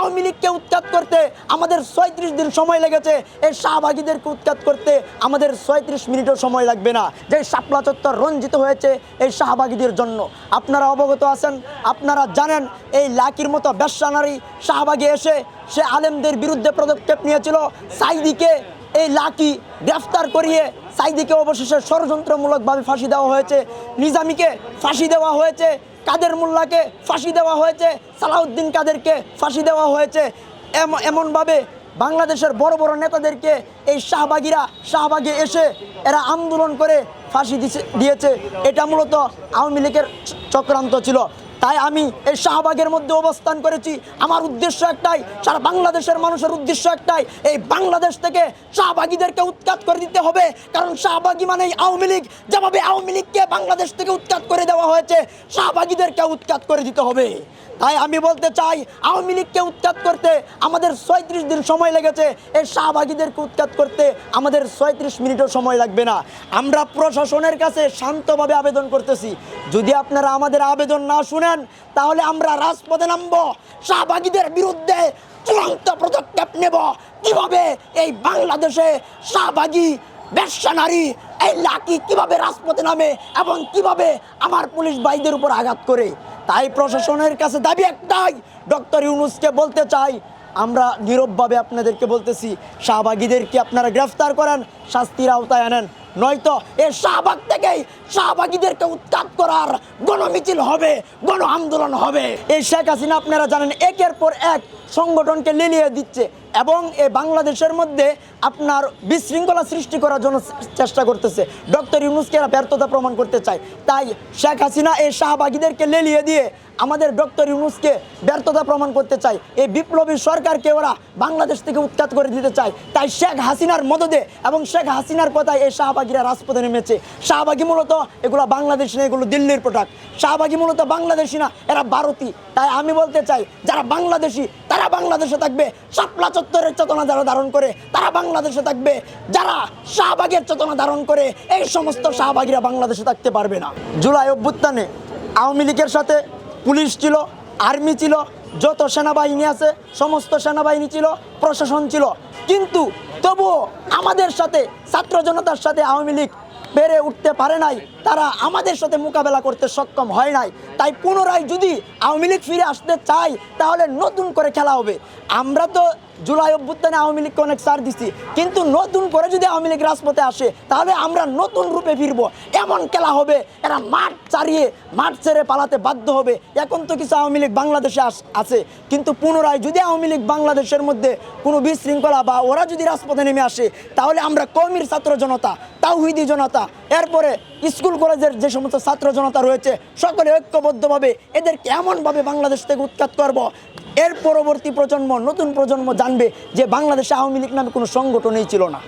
আওয়ামী লীগকে উৎখাত করতে আমাদের ছয়ত্রিশ দিন সময় লেগেছে, এই শাহবাগীদেরকে উৎখাত করতে আমাদের ছয়ত্রিশ মিনিটও সময় লাগবে না। যে শাপলা চত্বর রঞ্জিত হয়েছে এই শাহবাগীদের জন্য। আপনারা অবগত আছেন, আপনারা জানেন, এই লাকির মতো ব্যবসা নারী শাহবাগে এসে সে আলেমদের বিরুদ্ধে পদক্ষেপ নিয়েছিল। সাইদিকে এই লাকি গ্রেফতার করিয়ে সাইদিকে অবশেষে ষড়যন্ত্রমূলকভাবে ফাঁসি দেওয়া হয়েছে। নিজামীকে ফাঁসি দেওয়া হয়েছে। কাদের মোল্লাকে ফাঁসি দেওয়া হয়েছে? সালাউদ্দিন কাদেরকে ফাঁসি দেওয়া হয়েছে? এম- এমনভাবে বাংলাদেশের বড় বড় নেতাদেরকে এই শাহবাগিরা, শাহবাগে এসে এরা আন্দোলন করে ফাঁসি দিয়েছে। এটা মূলত আওয়ামী লীগের চক্রান্ত ছিল। তাই আমি এই শাহবাগের মধ্যে অবস্থান করেছি। আমার উদ্দেশ্য একটাই, সারা বাংলাদেশের মানুষের উদ্দেশ্য একটাই, এই বাংলাদেশ থেকে শাহবাগীদেরকে উৎখাত করে দিতে হবে। কারণ শাহবাগী মানেই আওয়ামী লীগ। যেভাবে আওয়ামী লীগকে বাংলাদেশ থেকে উৎখাত করে দেওয়া হয়েছে, শাহবাগীদেরকে উৎখাত করে দিতে হবে। তাই আমি বলতে চাই, আওয়ামী লীগকে উৎখাত করতে আমাদের ছয়ত্রিশ দিন সময় লেগেছে। এই শাহবাগীদেরকে উৎখাত করতে আমাদের ছয়ত্রিশ মিনিটও সময় লাগবে না। আমরা প্রশাসনের কাছে শান্তভাবে আবেদন করতেছি। যদি আপনারা আমাদের আবেদন না শুনেন তাহলে আমরা রাজপথে নামবো। শাহবাগীদের বিরুদ্ধে চূড়ান্ত পদক্ষেপ নেব। কীভাবে এই বাংলাদেশে শাহবাগী ব্যবসা নারী, এই লাকি কীভাবে রাজপথে নামে এবং কীভাবে আমার পুলিশ ভাইদের উপর আঘাত করে? তাই প্রশাসনের কাছে দাবি একটাই, ডক্টর ইউনুসকে বলতে চাই, আমরা নীরবভাবে আপনাদেরকে বলতেছি শাহবাগীদেরকে আপনারা গ্রেফতার করেন? শাস্তির আওতায় আনেন। নয়তো এই শাহবাগ থেকেই শাহবাগীদেরকে উৎখাত করার গণমিছিল হবে গণ আন্দোলন হবে। এই শেখ হাসিনা, আপনারা জানেন, একের পর এক সংগঠনকে লেলিয়ে দিচ্ছে এবং এই বাংলাদেশের মধ্যে আপনার বিশৃঙ্খলা সৃষ্টি করার জন্য চেষ্টা করতেছে। ডক্টর ইউনুসকে এরা ব্যর্থতা প্রমাণ করতে চায়। তাই শেখ হাসিনা এই শাহবাগীদেরকে লেলিয়ে দিয়ে আমাদের ডক্টর ইউনুসকে ব্যর্থতা প্রমাণ করতে চায়। এই বিপ্লবী সরকারকে ওরা বাংলাদেশ থেকে উৎখাত করে দিতে চায়। তাই শেখ হাসিনার মদদে এবং শেখ হাসিনার কথায় এই শাহবাগীরা রাজপথে নেমেছে। শাহবাগী মূলত এগুলো বাংলাদেশ না, এগুলো দিল্লির প্রোডাক্ট শাহবাগী মূলত বাংলাদেশি না, এরা ভারতী। তাই আমি বলতে চাই, যারা বাংলাদেশি, তারা বাংলাদেশে থাকবে। শাপলা চত্বরের চেতনা যারা ধারণ করে, তারা বাংলাদেশে থাকবে। যারা শাহবাগের চেতনা ধারণ করে, এই সমস্ত শাহবাগীরা বাংলাদেশে থাকতে পারবে না। জুলাই অভ্যুত্থানে আওয়ামী লীগের সাথে পুলিশ ছিল, আর্মি ছিল যত সেনাবাহিনী আছে, সমস্ত সেনাবাহিনী ছিল, প্রশাসন ছিল। কিন্তু তবুও আমাদের সাথে, ছাত্র জনতার সাথে আওয়ামী লীগ বেড়ে উঠতে পারে নাই, তারা আমাদের সাথে মোকাবেলা করতে সক্ষম হয় নাই। তাই পুনরায় যদি আওয়ামী লীগ ফিরে আসতে চায়, তাহলে নতুন করে খেলা হবে। আমরা তো জুলাই অভ্যুত্থানে আওয়ামী লীগকে অনেক সার দিছি। কিন্তু নতুন করে যদি আওয়ামী লীগ রাজপথে আসে, তাহলে আমরা নতুন রূপে ফিরবো। এমন খেলা হবে, এরা মাঠ চারিয়ে, মাঠ ছেড়ে পালাতে বাধ্য হবে। এখন তো কিছু আওয়ামী লীগ বাংলাদেশে আছে। কিন্তু পুনরায় যদি আওয়ামী লীগ বাংলাদেশের মধ্যে কোনো বিশৃঙ্খলা বা ওরা যদি রাজপথে নেমে আসে, তাহলে আমরা কৌমির ছাত্র জনতা, তাওহিদি জনতা, এরপরে স্কুল কলেজের যে সমস্ত ছাত্র জনতা রয়েছে, সকলে ঐক্যবদ্ধভাবে এদেরকে এমনভাবে বাংলাদেশ থেকে উৎখাত করব। এর পরবর্তী প্রজন্ম, নতুন প্রজন্ম জানবে যে বাংলাদেশে আওয়ামী লীগ নামে কোনো সংগঠনই ছিল না।